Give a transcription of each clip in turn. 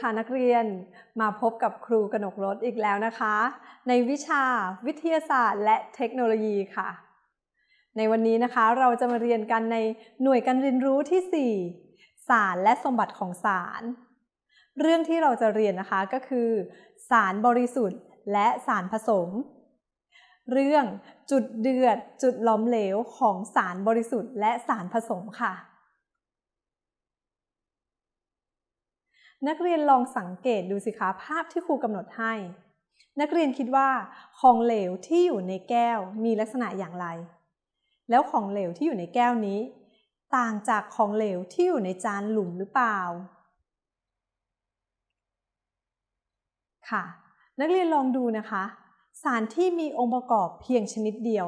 คะนักเรียนมาพบกับครูกนกรถอีกแล้วนะคะ ในวิชาวิทยาศาสตร์และเทคโนโลยีค่ะ ในวันนี้นะคะเราจะมาเรียนกันในหน่วยการเรียนรู้ที่ 4 สารและสมบัติของสาร เรื่องที่เราจะเรียนนะคะก็คือ สารบริสุทธิ์และสารผสม เรื่องจุดเดือดจุดล้อมเหลวของสารบริสุทธิ์และสารผสมค่ะ นักเรียนลองสังเกตดูสิคะภาพที่ครูกำหนดให้ นักเรียนคิดว่าของเหลวที่อยู่ในแก้วมีลักษณะอย่างไร แล้วของเหลวที่อยู่ในแก้วนี้ ต่างจากของเหลวที่อยู่ในจานหลุมหรือเปล่า ค่ะ นักเรียนลองดูนะคะ สารที่มีองค์ประกอบเพียงชนิดเดียว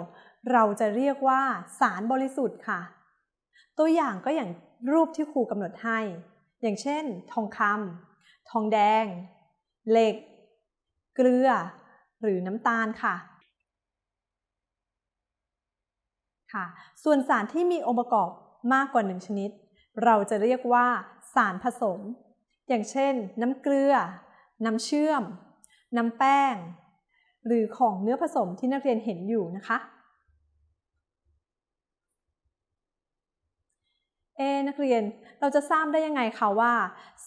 เราจะเรียกว่าสารบริสุทธิ์ค่ะ ตัวอย่างก็อย่างรูปที่ครูกำหนดให้ อย่างเช่น ทองคำทองแดง เหล็ก เกลือ หรือน้ำตาลค่ะค่ะ ส่วนสารที่มีองค์ประกอบมากกว่าหนึ่งชนิด เราจะเรียกว่าสารผสม อย่างเช่น น้ำเกลือ น้ำเชื่อม น้ำแป้ง หรือของเนื้อผสมที่นักเรียนเห็นอยู่นะคะ เอนักเรียนเราจะทราบได้ยังไงคะว่า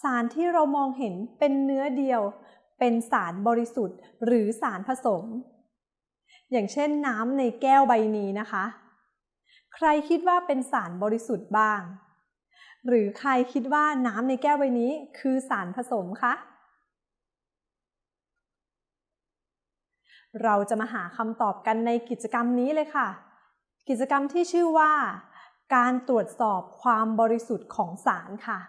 สารที่เรามองเห็นเป็นเนื้อเดียว เป็นสารบริสุทธิ์ หรือสารผสม อย่างเช่นน้ำในแก้วใบนี้นะคะ ใครคิดว่าเป็นสารบริสุทธิ์บ้าง หรือใครคิดว่าน้ำในแก้วใบนี้คือสารผสมคะเราจะมาหาคำตอบกันในกิจกรรมนี้เลยค่ะ กิจกรรมที่ชื่อว่า การตรวจสอบความบริสุทธิ์ของสารค่ะ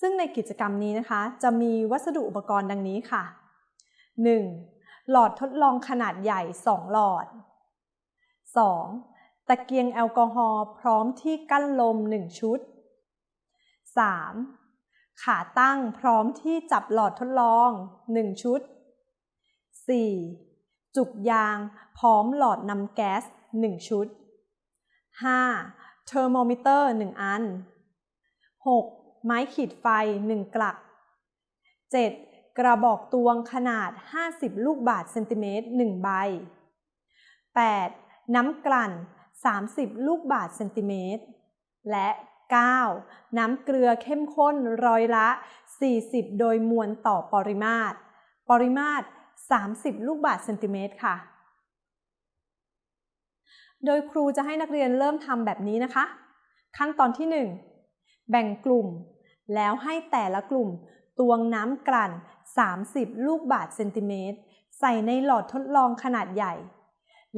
ซึ่งในกิจกรรมนี้นะคะ จะมีวัสดุอุปกรณ์ดังนี้ค่ะ 1. หลอดทดลองขนาดใหญ่ 2 หลอด 2. ตะเกียงแอลกอฮอล์พร้อมที่กั้นลม 1 ชุด 3. ขาตั้งพร้อมที่จับหลอดทดลอง 1 ชุด 4. จุกยางพร้อมหลอดนำแก๊ส 1 ชุด 5. เทอร์โมมิเตอร์ 1 อัน 6. ไม้ขีดไฟ 1 กลัก 7. กระบอกตวงขนาด 50 ลูกบาศก์เซนติเมตร 1 ใบ 8. น้ำกลั่น 30 ลูกบาศก์เซนติเมตร และ 9. น้ำเกลือเข้มข้นร้อยละ 40 โดยมวลต่อปริมาตร ปริมาตร 30 ลูกบาศก์เซนติเมตรค่ะ โดยครูจะให้นักเรียนเริ่มทำแบบนี้นะคะ ขั้นตอนที่ 1 แบ่งกลุ่ม แล้วให้แต่ละกลุ่มตวงน้ำกลั่น 30 ลูกบาศก์เซนติเมตร ใส่ในหลอดทดลองขนาดใหญ่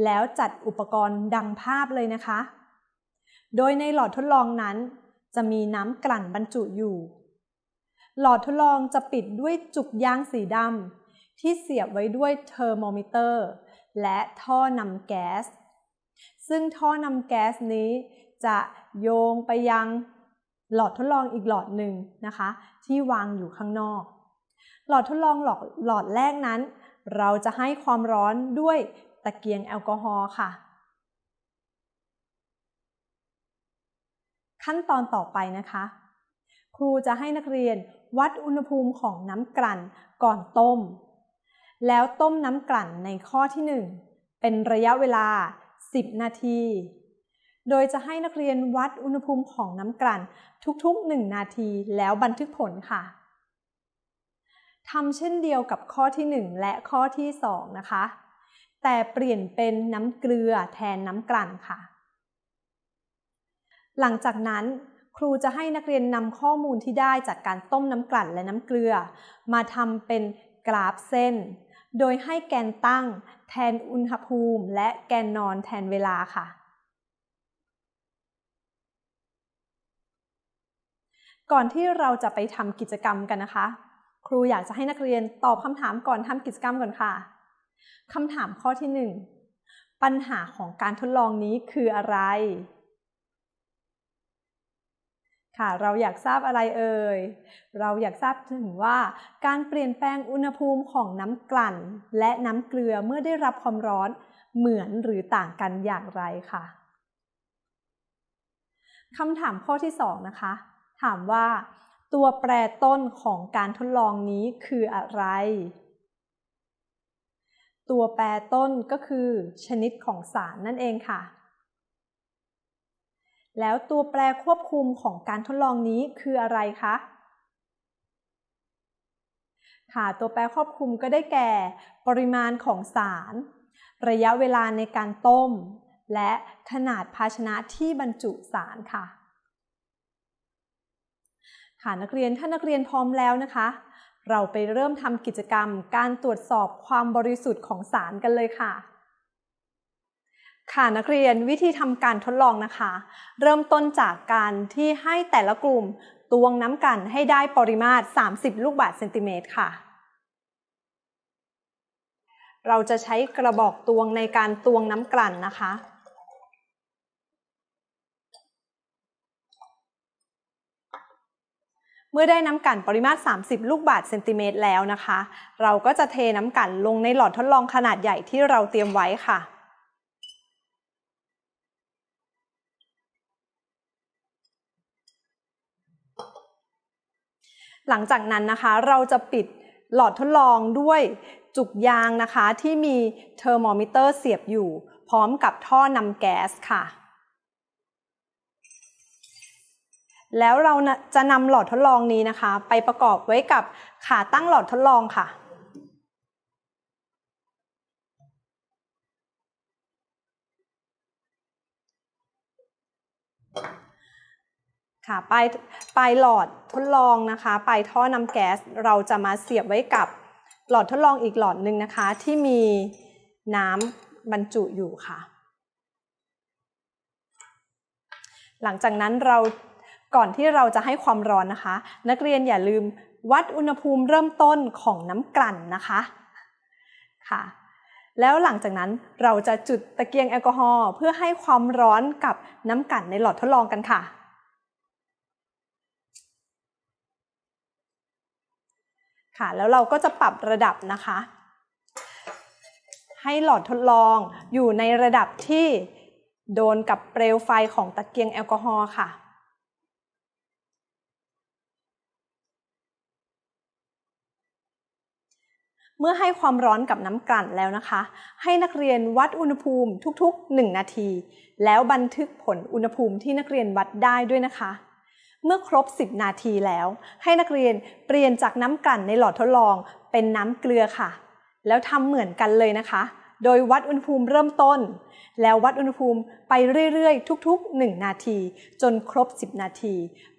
แล้วจัดอุปกรณ์ดังภาพเลยนะคะ โดยในหลอดทดลองนั้น จะมีน้ำกลั่นบรรจุอยู่ หลอดทดลองจะปิดด้วยจุกยางสีดำที่เสียบไว้ด้วยเทอร์โมมิเตอร์ และท่อนำแก๊ส ซึ่งท่อนำแก๊สนี้จะโยงไปยังหลอดทดลองอีกหลอดหนึ่งนะคะ ที่วางอยู่ข้างนอก หลอดทดลองหลอดหลอดแรกนั้น เราจะให้ความร้อนด้วยตะเกียงแอลกอฮอล์ค่ะ ขั้นตอนต่อไปนะคะ ครูจะให้นักเรียนวัดอุณหภูมิของน้ำกลั่นก่อนต้ม แล้วต้มน้ำกลั่นในข้อที่ 1 เป็นระยะเวลา 10 นาที โดยจะให้นักเรียนวัดอุณหภูมิของน้ำกลั่นทุกๆ 1 นาทีแล้วบันทึกผลค่ะทำเช่นเดียวกับข้อที่ 1 และข้อที่ 2 นะคะ แต่เปลี่ยนเป็นน้ำเกลือแทนน้ำกลั่นค่ะ หลังจากนั้นครูจะให้นักเรียนนำข้อมูลที่ได้จากการต้มน้ำกลั่นและน้ำเกลือ มาทำเป็นกราฟเส้น โดยให้แกนตั้งแทนอุณหภูมิ และแกนนอนแทนเวลาค่ะ ก่อนที่เราจะไปทำกิจกรรมกันนะคะ ครูอยากจะให้นักเรียนตอบคำถามก่อนทำกิจกรรมก่อนค่ะคำถามข้อที่ 1 ปัญหาของการทดลองนี้คืออะไร ค่ะเราอยากทราบอะไรเอ่ย เราอยากทราบถึงว่า การเปลี่ยนแปลงอุณหภูมิของน้ำกลั่น และน้ำเกลือเมื่อได้รับความร้อนเหมือนหรือต่างกันอย่างไรค่ะคำถามข้อที่ 2 นะคะ ถามว่า ตัวแปรต้นของการทดลองนี้คืออะไร ตัวแปรต้นก็คือชนิดของสารนั่นเองค่ะ แล้วตัวแปรควบคุมของการทดลองนี้คืออะไรคะ ค่ะ ตัวแปรควบคุมก็ได้แก่ ปริมาณของสาร ระยะเวลาในการต้ม และขนาดภาชนะที่บรรจุสารค่ะ ค่ะนักเรียนถ้านักเรียนพร้อมแล้วนะคะ เราไปเริ่มทำกิจกรรมการตรวจสอบความบริสุทธิ์ของสารกันเลยค่ะ ค่ะนักเรียนวิธีทำการทดลองนะคะ เริ่มต้นจากการที่ให้แต่ละกลุ่มตวงน้ำกันให้ได้ปริมาตร 30 ลูกบาศก์เซนติเมตรค่ะ เราจะใช้กระบอกตวงในการตวงน้ำกลั่นนะคะ เมื่อได้น้ำกั่นปริมาตร 30 ลูกบาศก์เซนติเมตรแล้วนะคะ เราก็จะเทน้ำกั่นลงในหลอดทดลองขนาดใหญ่ที่เราเตรียมไว้ค่ะ หลังจากนั้นนะคะ เราจะปิดหลอดทดลองด้วยจุกยางนะคะ ที่มีเทอร์โมมิเตอร์เสียบอยู่ พร้อมกับท่อนำแก๊สค่ะ แล้วเราจะนำหลอดทดลองนี้นะคะ ไปประกอบไว้กับขาตั้งหลอดทดลองค่ะค่ะปลายป ลายหลอดทดลองนะคะปลายท่อนำแก๊สเราจะมาเสียบไว้กับหลอดทดลองอีกหลอดหนึ่งนะคะ ที่มีน้ำบรรจุอยู่ค่ะ หลังจากนั้นเราก่อนที่เราจะให้ความร้อนนะคะ นักเรียนอย่าลืมวัดอุณหภูมิเริ่มต้นของน้ำกลั่นนะคะค่ะแล้วหลังจากนั้นเราจะจุดตะเกียงแอลกอฮอล์เพื่อให้ความร้อนกับน้ำกลั่นในหลอดทดลองกันค่ะ ค่ะ แล้วเราก็จะปรับระดับนะคะ ให้หลอดทดลองอยู่ในระดับที่โดนกับเปลวไฟของตะเกียงแอลกอฮอล์ค่ะเมื่อให้ความร้อนกับน้ำกลั่นแล้วนะคะ ให้นักเรียนวัดอุณหภูมิทุกๆ 1 นาที แล้วบันทึกผลอุณหภูมิที่นักเรียนวัดได้ด้วยนะคะ เมื่อครบ 10 นาทีแล้ว ให้นักเรียนเปลี่ยนจากน้ำกลั่นในหลอดทดลองเป็นน้ำเกลือค่ะ แล้วทำเหมือนกันเลยนะคะ โดยวัดอุณหภูมิเริ่มต้น แล้ววัดอุณหภูมิไปเรื่อยๆ ทุกๆ 1 นาที จนครบ 10 นาที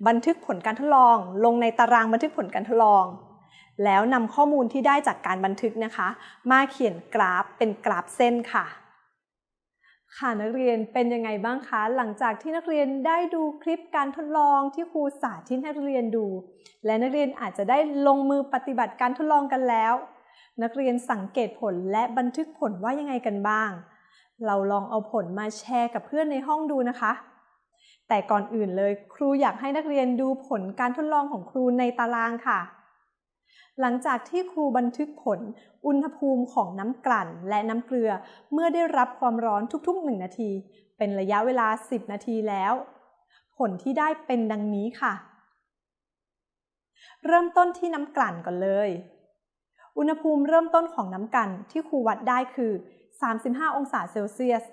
บันทึกผลการทดลอง ลงในตารางบันทึกผลการทดลอง แล้วนำข้อมูลที่ได้จากการบันทึกนะคะ มาเขียนกราฟเป็นกราฟเส้นค่ะ ค่ะนักเรียนเป็นยังไงบ้างคะ หลังจากที่นักเรียนได้ดูคลิปการทดลองที่ครูสาธิตให้นักเรียนดู และนักเรียนอาจจะได้ลงมือปฏิบัติการทดลองกันแล้ว นักเรียนสังเกตผลและบันทึกผลว่ายังไงกันบ้าง เราลองเอาผลมาแชร์กับเพื่อนในห้องดูนะคะ แต่ก่อนอื่นเลยครูอยากให้นักเรียนดูผลการทดลองของครูในตารางค่ะ หลังจากที่ครูบันทึกผล อุณหภูมิของน้ำกลั่นและน้ำเกลือ เมื่อได้รับความร้อนทุกๆ 1 นาที เป็นระยะเวลา 10 นาทีแล้ว ผลที่ได้เป็นดังนี้ค่ะ เริ่มต้นที่น้ำกลั่นก่อนเลย อุณหภูมิเริ่มต้นของน้ำกลั่นที่ครูวัดได้คือ 35 องศาเซลเซียส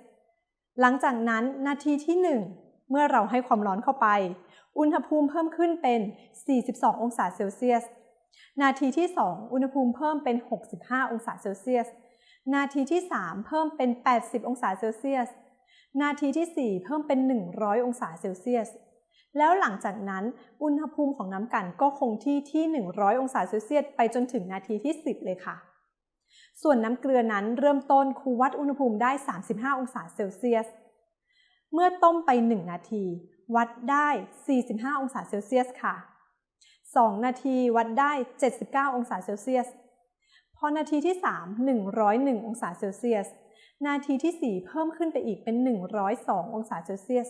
หลังจากนั้นนาทีที่ 1 เมื่อเราให้ความร้อนเข้าไป อุณหภูมิเพิ่มขึ้นเป็น 42 องศาเซลเซียส นาทีที่ 2 อุณหภูมิเพิ่มเป็น 65 องศาเซลเซียส นาทีที่ 3 เพิ่มเป็น 80 องศาเซลเซียส นาทีที่ 4 เพิ่มเป็น 100 องศาเซลเซียส แล้วหลังจากนั้นอุณหภูมิของน้ำกันก็คงที่ที่ 100 องศาเซลเซียส ไปจนถึงนาทีที่ 10 เลยค่ะ ส่วนน้ำเกลือนั้นเริ่มต้นครูวัดอุณหภูมิได้ 35 องศาเซลเซียส เมื่อต้มไป 1 นาที วัดได้ 45 องศาเซลเซียสค่ะ 2 นาทีวัดได้ 79 องศาเซลเซียส พอนาทีที่ 3 101 องศาเซลเซียส นาทีที่ 4 เพิ่มขึ้นไปอีกเป็น 102 องศาเซลเซียส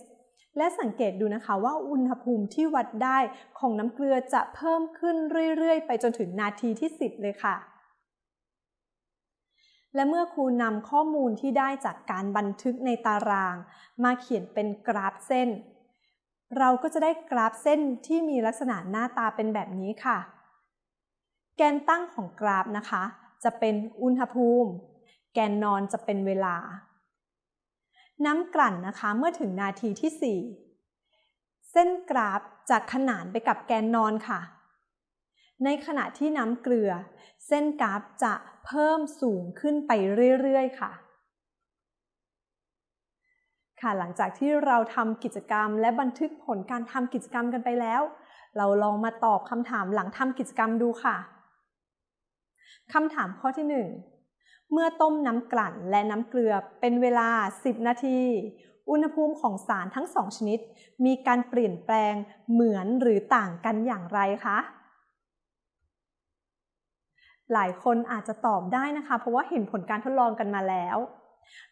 และสังเกตดูนะคะว่าอุณหภูมิที่วัดได้ของน้ำเกลือจะเพิ่มขึ้นเรื่อย ๆ ไปจนถึงนาทีที่ 10 เลยค่ะและเมื่อครูนำข้อมูลที่ได้จากการบันทึกในตาราง มาเขียนเป็นกราฟเส้น เราก็จะได้กราฟเส้นที่มีลักษณะหน้าตาเป็นแบบนี้ค่ะ แกนตั้งของกราฟนะคะ จะเป็นอุณหภูมิ แกนนอนจะเป็นเวลา น้ำกลั่นนะคะเมื่อถึงนาทีที่ 4 เส้นกราฟจะขนานไปกับแกนนอนค่ะ ในขณะที่น้ำเกลือ เส้นกราฟจะเพิ่มสูงขึ้นไปเรื่อยๆ ค่ะ ค่ะหลังจากที่เราทำกิจกรรม และบันทึกผลการทำกิจกรรมกันไปแล้ว เราลองมาตอบคำถามหลังทำกิจกรรมดูค่ะคำถามข้อที่ 1 เมื่อต้มน้ำกลั่นและน้ำเกลือเป็นเวลา 10 นาที อุณหภูมิของสารทั้งสองชนิด มีการเปลี่ยนแปลงเหมือนหรือต่างกันอย่างไรคะหลายคนอาจจะตอบได้นะคะ เพราะว่าเห็นผลการทดลองกันมาแล้ว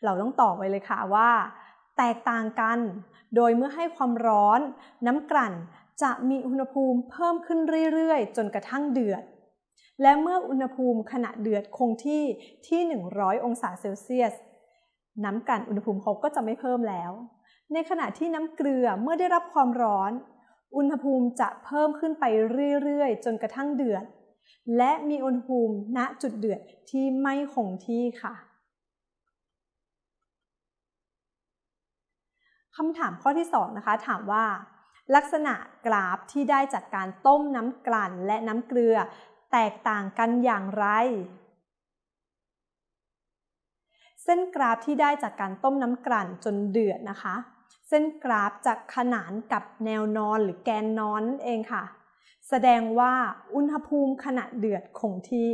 เราต้องตอบไว้เลยค่ะว่า แตกต่างกัน โดยเมื่อให้ความร้อน น้ำกลั่นจะมีอุณหภูมิเพิ่มขึ้นเรื่อยๆ จนกระทั่งเดือด และเมื่ออุณหภูมิขณะเดือดคงที่ที่ 100 องศาเซลเซียส น้ำกลั่นอุณหภูมิเขาก็จะไม่เพิ่มแล้ว ในขณะที่น้ำเกลือเมื่อได้รับความร้อน อุณหภูมิจะเพิ่มขึ้นไปเรื่อยๆ จนกระทั่งเดือด และมีอุณหภูมิณจุดเดือดที่ไม่คงที่ค่ะ คำถามข้อที่ 2 นะคะ ถามว่า ลักษณะกราฟที่ได้จากการต้มน้ำกลั่นและน้ำเกลือ แตกต่างกันอย่างไร เส้นกราฟที่ได้จากการต้มน้ำกลั่นจนเดือดนะคะ เส้นกราฟจะขนานกับแนวนอนหรือแกนนอนเองค่ะ แสดงว่าอุณหภูมิขณะเดือดคงที่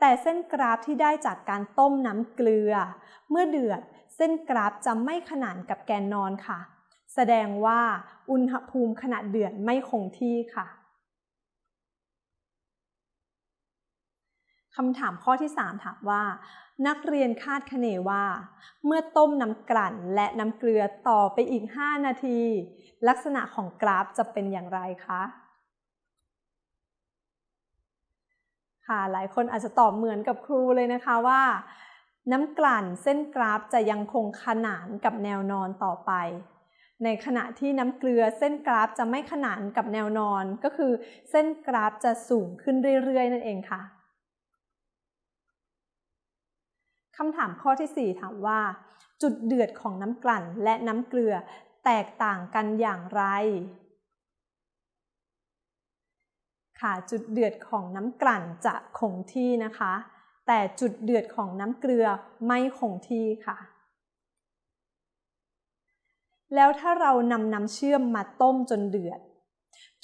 แต่เส้นกราฟที่ได้จากการต้มน้ำเกลือ เมื่อเดือด ส้นกราฟจะไม่ขนานกับแกนนอนค่ะ แสดงว่าอุณหภูมิขณะเดือดไม่คงที่ค่ะคำถามข้อที่ 3 ถามว่า นักเรียนคาดคะเนว่า เมื่อต้มน้ำกลั่นและน้ำเกลือต่อไปอีก 5 นาที ลักษณะของกราฟจะเป็นอย่างไรคะค่ะหลายคนอาจจะตอบเหมือนกับครูเลยนะคะว่า น้ำกลั่นเส้นกราฟจะยังคงขนานกับแนวนอนต่อไป ในขณะที่น้ำเกลือเส้นกราฟจะไม่ขนานกับแนวนอน ก็คือเส้นกราฟจะสูงขึ้นเรื่อยๆ นั่นเองค่ะคำถามข้อที่ 4 ถามว่า จุดเดือดของน้ำกลั่นและน้ำเกลือแตกต่างกันอย่างไร ค่ะจุดเดือดของน้ำกลั่นจะคงที่นะคะ แต่จุดเดือดของน้ำเกลือไม่คงที่ค่ะ แล้วถ้าเรานำน้ำเชื่อมมาต้มจนเดือด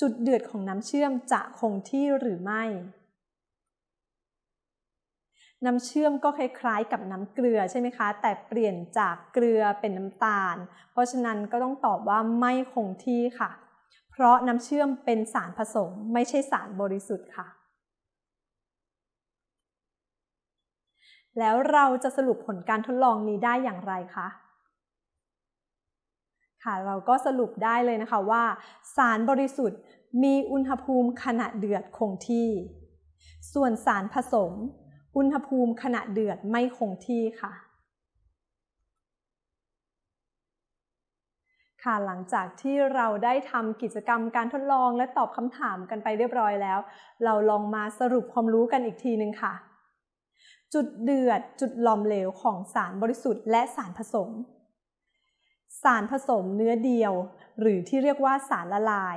จุดเดือดของน้ำเชื่อมจะคงที่หรือไม่ น้ำเชื่อมก็คล้ายๆกับน้ำเกลือใช่ไหมคะ แต่เปลี่ยนจากเกลือเป็นน้ำตาล เพราะฉะนั้นก็ต้องตอบว่าไม่คงที่ค่ะ เพราะน้ำเชื่อมเป็นสารผสมไม่ใช่สารบริสุทธิ์ค่ะ แล้วเราจะสรุปผลการทดลองนี้ได้อย่างไรคะค่ะเราก็สรุปได้เลยนะคะว่า สารบริสุทธิ์มีอุณหภูมิขณะเดือดคงที่ ส่วนสารผสม อุณหภูมิขณะเดือดไม่คงที่ค่ะ ค่ะหลังจากที่เราได้ทำกิจกรรมการทดลองและตอบคำถามกันไปเรียบร้อยแล้ว เราลองมาสรุปความรู้กันอีกทีหนึ่งค่ะ จุดเดือด จุดหลอมเหลวของสารบริสุทธิ์และสารผสม สารผสมเนื้อเดียว หรือที่เรียกว่าสารละลาย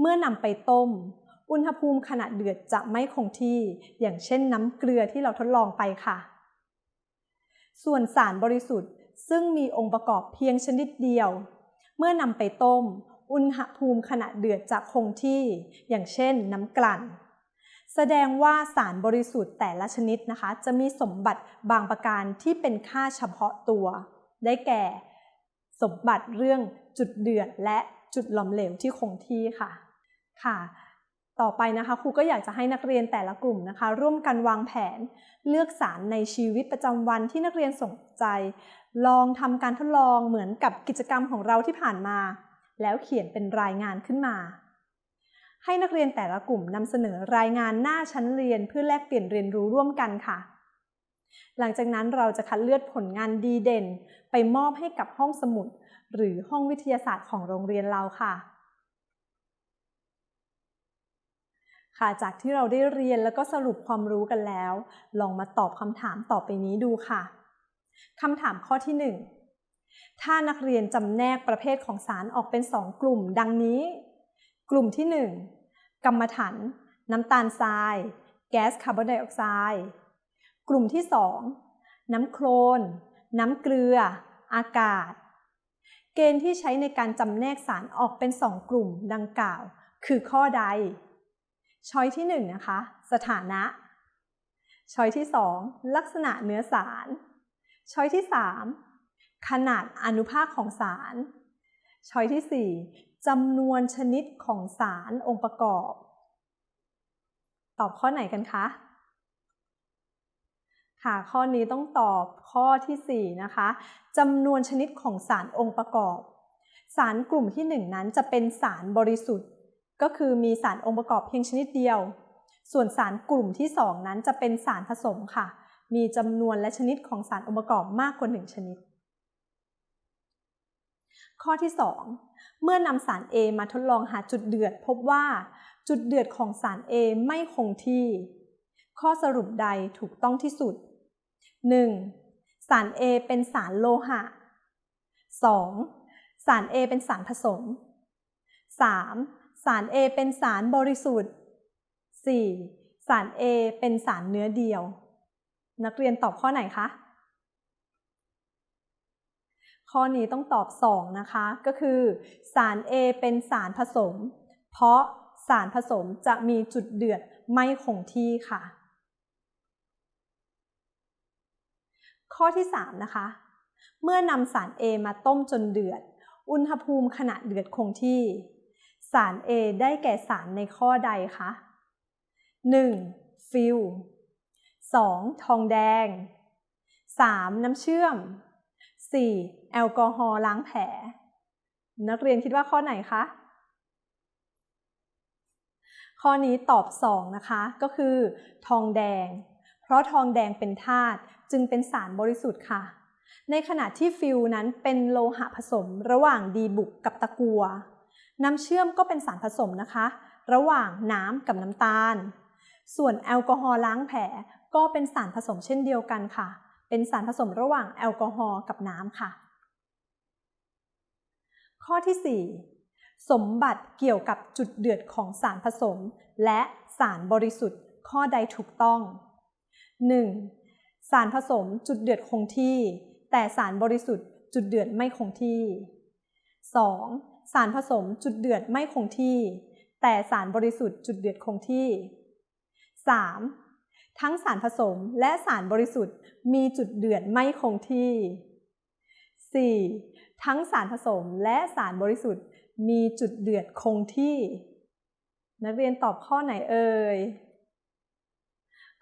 เมื่อนำไปต้ม อุณหภูมิขณะเดือดจะไม่คงที่ อย่างเช่นน้ำเกลือที่เราทดลองไปค่ะ ส่วนสารบริสุทธิ์ซึ่งมีองค์ประกอบเพียงชนิดเดียว เมื่อนำไปต้ม อุณหภูมิขณะเดือดจะคงที่ อย่างเช่นน้ำกลั่น แสดงว่าสารบริสุทธิ์แต่ละชนิดนะคะ จะมีสมบัติบางประการที่เป็นค่าเฉพาะตัว ได้แก่ สมบัติเรื่องจุดเดือดและจุดหลอมเหลวที่คงที่ค่ะ ค่ะ ต่อไปนะคะครูก็อยากจะให้นักเรียนแต่ละกลุ่มนะคะ ร่วมกันวางแผน เลือกสารในชีวิตประจำวันที่นักเรียนสนใจ ลองทำการทดลองเหมือนกับกิจกรรมของเราที่ผ่านมา แล้วเขียนเป็นรายงานขึ้นมา ให้นักเรียนแต่ละกลุ่มนำเสนอรายงานหน้าชั้นเรียนเพื่อแลกเปลี่ยนเรียนรู้ร่วมกันค่ะ หลังจากนั้นเราจะคัดเลือกผลงานดีเด่น ไปมอบให้กับห้องสมุด หรือห้องวิทยาศาสตร์ของโรงเรียนเราค่ะค่ะจากที่เราได้เรียนแล้วก็สรุปความรู้กันแล้ว ลองมาตอบคำถามต่อไปนี้ดูค่ะคำถามข้อที่ 1 ถ้านักเรียนจำแนกประเภทของสารออกเป็น 2 กลุ่ม ดังนี้ กลุ่มที่ 1 กรรมถัน น้ำตาลทราย แก๊สคาร์บอนไดออกไซด์กลุ่มที่ 2 น้ำโคลน น้ำเกลือ อากาศ เกณฑ์ที่ใช้ในการจำแนกสารออกเป็น 2 กลุ่มดังกล่าว คือข้อใด ช้อยที่ 1 นะคะ สถานะ ช้อยที่ 2 ลักษณะเนื้อสาร ช้อยที่ 3 ขนาดอนุภาคของสารช้อยที่4 จำนวนชนิดของสารองค์ประกอบ ตอบข้อไหนกันคะ ค่ะ ข้อนี้ต้องตอบข้อที่ 4 นะคะจำนวนชนิดของสารองค์ประกอบ สารกลุ่มที่ 1 นั้นจะเป็นสารบริสุทธิ์ ก็คือมีสารองค์ประกอบเพียงชนิดเดียว ส่วนสารกลุ่มที่ 2 นั้นจะเป็นสารผสมค่ะ มีจำนวนและชนิดของสารองค์ประกอบมากกว่า 1 ชนิด ข้อที่ 2 เมื่อนำสาร A มาทดลองหาจุดเดือด พบว่าจุดเดือดของสาร A ไม่คงที่ ข้อสรุปใดถูกต้องที่สุด 1. สาร A เป็นสารโลหะ 2. สาร A เป็นสารผสม 3. สาร A เป็นสารบริสุทธิ์ 4. สาร A เป็นสารเนื้อเดียว นักเรียนตอบข้อไหนคะ ข้อนี้ต้องตอบ 2 นะคะ ก็คือสาร A เป็นสารผสม เพราะสารผสมจะมีจุดเดือดไม่คงที่ค่ะ ข้อที่ 3 นะคะ เมื่อนำสาร A มาต้มจนเดือด อุณหภูมิขณะเดือดคงที่ สาร A ได้แก่สารในข้อใดคะ 1. ฟิล 2. ทองแดง 3. น้ำเชื่อม 4. แอลกอฮอล์ล้างแผล นักเรียนคิดว่าข้อไหนคะ ข้อนี้ตอบ 2 นะคะ ก็คือ ทองแดง เพราะทองแดงเป็นธาตุจึงเป็นสารบริสุทธิ์ค่ะ ในขณะที่ฟิลนั้นเป็นโลหะผสมระหว่างดีบุกกับตะกัว น้ำเชื่อมก็เป็นสารผสมนะคะ ระหว่างน้ำกับน้ำตาล ส่วนแอลกอฮอล์ล้างแผลก็เป็นสารผสมเช่นเดียวกันค่ะ เป็นสารผสมระหว่างแอลกอฮอล์กับน้ำค่ะ ข้อที่ 4 สมบัติเกี่ยวกับจุดเดือดของสารผสม และสารบริสุทธิ์ข้อใดถูกต้อง 1. สารผสมจุดเดือดคงที่ แต่สารบริสุทธิ์จุดเดือดไม่คงที่ 2. สารผสมจุดเดือดไม่คงที่ แต่สารบริสุทธิ์จุดเดือดคงที่ 3. ทั้งสารผสมและสารบริสุทธิ์มีจุดเดือดไม่คงที่ 4. ทั้งสารผสมและสารบริสุทธิ์ มีจุดเดือดคงที่ นักเรียนตอบข้อไหนเอ่ย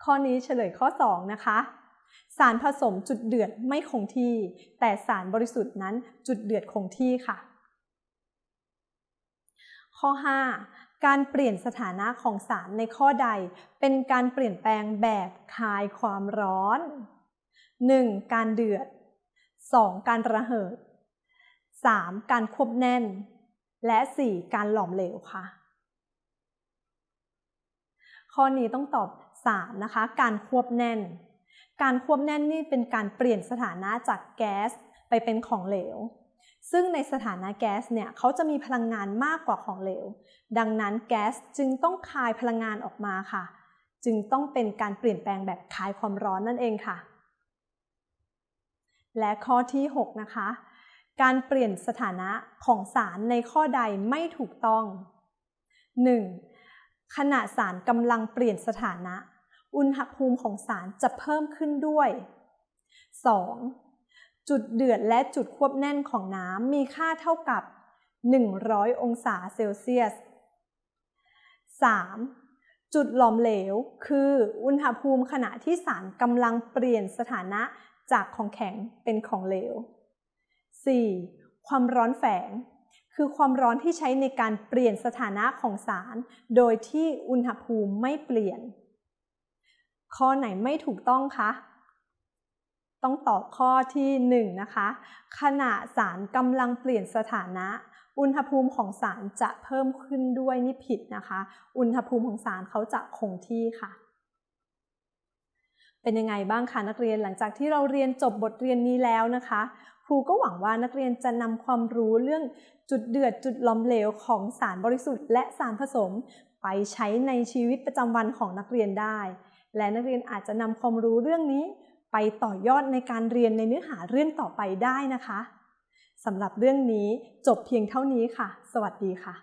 ข้อนี้เฉลยข้อ 2 นะคะ สารผสมจุดเดือดไม่คงที่ แต่สารบริสุทธิ์นั้นจุดเดือดคงที่ค่ะ ข้อ 5 การเปลี่ยนสถานะของสารในข้อใด เป็นการเปลี่ยนแปลงแบบคลายความร้อน 1. การเดือด 2. การระเหิด 3. การควบแน่น และ 4. การหลอมเหลวค่ะ ข้อนี้ต้องตอบ 3 นะคะ การควบแน่น การควบแน่นนี่เป็นการเปลี่ยนสถานะจากแก๊สไปเป็นของเหลว ซึ่งในสถานะแก๊สเนี่ยเขาจะมีพลังงานมากกว่าของเหลว ดังนั้นแก๊สจึงต้องคายพลังงานออกมาค่ะ จึงต้องเป็นการเปลี่ยนแปลงแบบคายความร้อนนั่นเองค่ะ และข้อที่ 6 นะคะ การเปลี่ยนสถานะของสารในข้อใดไม่ถูกต้อง 1. ขณะสารกำลังเปลี่ยนสถานะ อุณหภูมิของสารจะเพิ่มขึ้นด้วย 2. จุดเดือดและจุดควบแน่นของน้ำมีค่าเท่ากับ 100 องศาเซลเซียส 3. จุดหลอมเหลว คืออุณหภูมิขณะที่สารกำลังเปลี่ยนสถานะจากของแข็งเป็นของเหลว 4. ความร้อนแฝง คือความร้อนที่ใช้ในการเปลี่ยนสถานะของสาร โดยที่อุณหภูมิไม่เปลี่ยน ข้อไหนไม่ถูกต้องคะ ต้องตอบข้อที่ 1 นะคะ ขณะสารกำลังเปลี่ยนสถานะอุณหภูมิของสารจะเพิ่มขึ้นด้วยนี่ผิดนะคะ อุณหภูมิของสารเขาจะคงที่ค่ะ เป็นยังไงบ้างคะนักเรียนหลังจากที่เราเรียนจบบทเรียนนี้แล้วนะคะ ครูก็หวังว่านักเรียนจะนำความรู้เรื่องจุดเดือดจุดล้อมเหลวของสารบริสุทธิ์และสารผสม ไปใช้ในชีวิตประจำวันของนักเรียนได้ และนักเรียนอาจจะนำความรู้เรื่องนี้ ไปต่อยอดในการเรียนในเนื้อหาเรื่องต่อไปได้นะคะสำหรับเรื่องนี้จบเพียงเท่านี้ค่ะ สวัสดีค่ะ